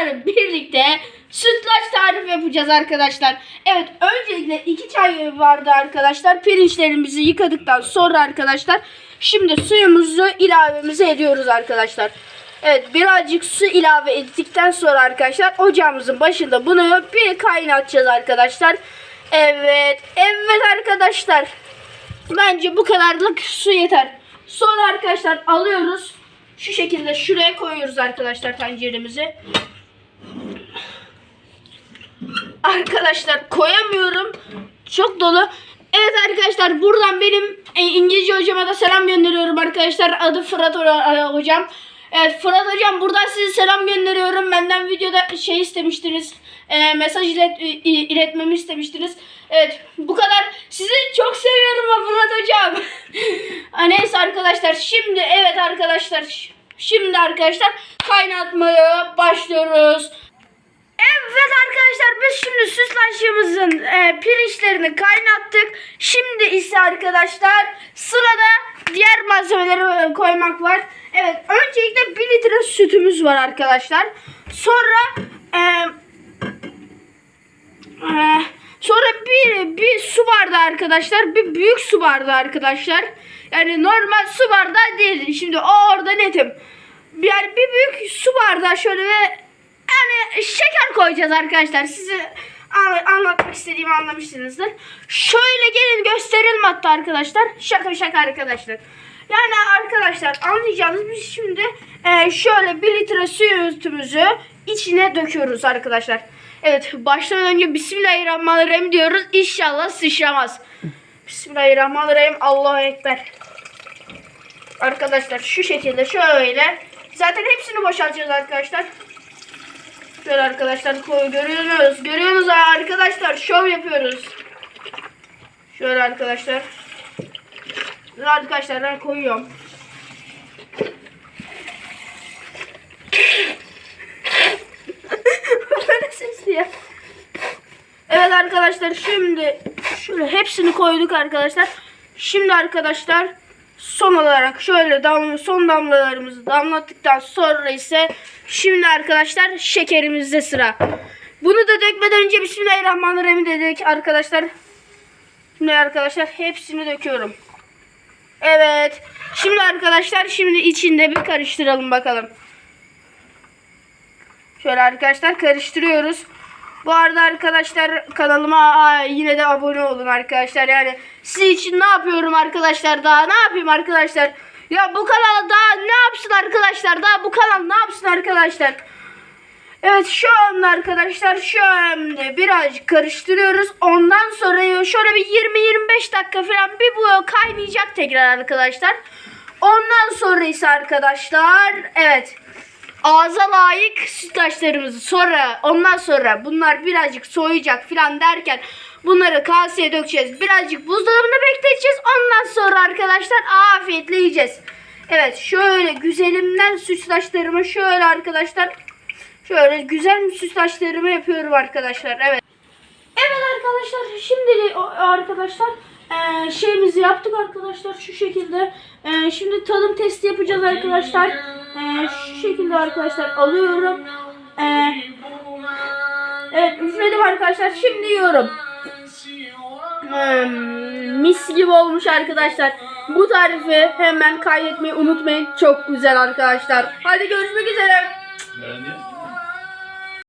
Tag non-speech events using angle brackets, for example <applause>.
sizlerle birlikte sütlaç tarifi yapacağız arkadaşlar. Evet öncelikle iki çay vardı arkadaşlar. Pirinçlerimizi yıkadıktan sonra arkadaşlar. Şimdi suyumuzu ilavemize ediyoruz arkadaşlar. Evet birazcık su ilave ettikten sonra arkadaşlar ocağımızın başında bunu bir kaynatacağız arkadaşlar. Evet evet arkadaşlar. Bence bu kadarlık su yeter. Sonra arkadaşlar alıyoruz. Şu şekilde şuraya koyuyoruz arkadaşlar tenceremizi. Arkadaşlar koyamıyorum. Çok dolu. Evet arkadaşlar buradan benim e, İngilizce hocama da selam gönderiyorum arkadaşlar. Adı Fırat ho- hocam. Evet Fırat hocam buradan size selam gönderiyorum. Benden videoda şey istemiştiniz. e, mesaj ilet, iletmemi istemiştiniz. Evet bu kadar. Sizi çok seviyorum Fırat hocam. <laughs> Neyse arkadaşlar şimdi evet arkadaşlar şimdi arkadaşlar kaynatmaya başlıyoruz. Evet arkadaşlar biz şimdi sütlaçımızın e, pirinçlerini kaynattık. Şimdi ise arkadaşlar sırada diğer malzemeleri e, koymak var. Evet öncelikle 1 litre sütümüz var arkadaşlar. Sonra e, e, sonra bir, bir su bardağı arkadaşlar. Bir büyük su bardağı arkadaşlar. Yani normal su bardağı değil. Şimdi o orada netim. Yani bir büyük su bardağı şöyle ve yani şeker koyacağız arkadaşlar. Size an- anlatmak istediğimi anlamışsınızdır. Şöyle gelin gösterelim hatta arkadaşlar. Şaka şaka arkadaşlar. Yani arkadaşlar anlayacağınız biz şimdi e, şöyle 1 litre sütümüzü içine döküyoruz arkadaşlar. Evet başlamadan önce Bismillahirrahmanirrahim diyoruz. İnşallah sıçramaz. Bismillahirrahmanirrahim. Allahu Ekber. Arkadaşlar şu şekilde şöyle. Zaten hepsini boşaltacağız arkadaşlar. Şöyle arkadaşlar koy görüyorsunuz. Görüyorsunuz ha arkadaşlar şov yapıyoruz. Şöyle arkadaşlar. Arkadaşlar ben koyuyorum. <laughs> Böyle sesli ya. Evet arkadaşlar şimdi şöyle hepsini koyduk arkadaşlar. Şimdi arkadaşlar son olarak şöyle damla, son damlalarımızı damlattıktan sonra ise şimdi arkadaşlar şekerimizde sıra. Bunu da dökmeden önce Bismillahirrahmanirrahim dedik arkadaşlar. Şimdi arkadaşlar hepsini döküyorum. Evet. Şimdi arkadaşlar şimdi içinde bir karıştıralım bakalım. Şöyle arkadaşlar karıştırıyoruz. Bu arada arkadaşlar kanalıma yine de abone olun arkadaşlar. Yani sizin için ne yapıyorum arkadaşlar daha ne yapayım arkadaşlar. Ya bu kanal daha ne yapsın arkadaşlar daha bu kanal ne yapsın arkadaşlar. Evet şu anda arkadaşlar şu anda birazcık karıştırıyoruz. Ondan sonra şöyle bir 20-25 dakika falan bir bu kaynayacak tekrar arkadaşlar. Ondan sonra ise arkadaşlar evet ağza layık sütlaçlarımızı sonra ondan sonra bunlar birazcık soğuyacak falan derken bunları kaseye dökeceğiz. Birazcık buzdolabında bekleteceğiz. Ondan sonra arkadaşlar afiyetle yiyeceğiz. Evet şöyle güzelimden sütlaçlarımı şöyle arkadaşlar şöyle güzel sütlaçlarımı yapıyorum arkadaşlar. Evet. Evet arkadaşlar şimdi arkadaşlar eee, şeyimizi yaptık arkadaşlar şu şekilde. Eee, şimdi tadım testi yapacağız arkadaşlar. Eee, şu şekilde arkadaşlar alıyorum. Eee, evet üfledim arkadaşlar şimdi yiyorum. Hmm, mis gibi olmuş arkadaşlar. Bu tarifi hemen kaydetmeyi unutmayın. Çok güzel arkadaşlar. Hadi görüşmek üzere. Beğendin?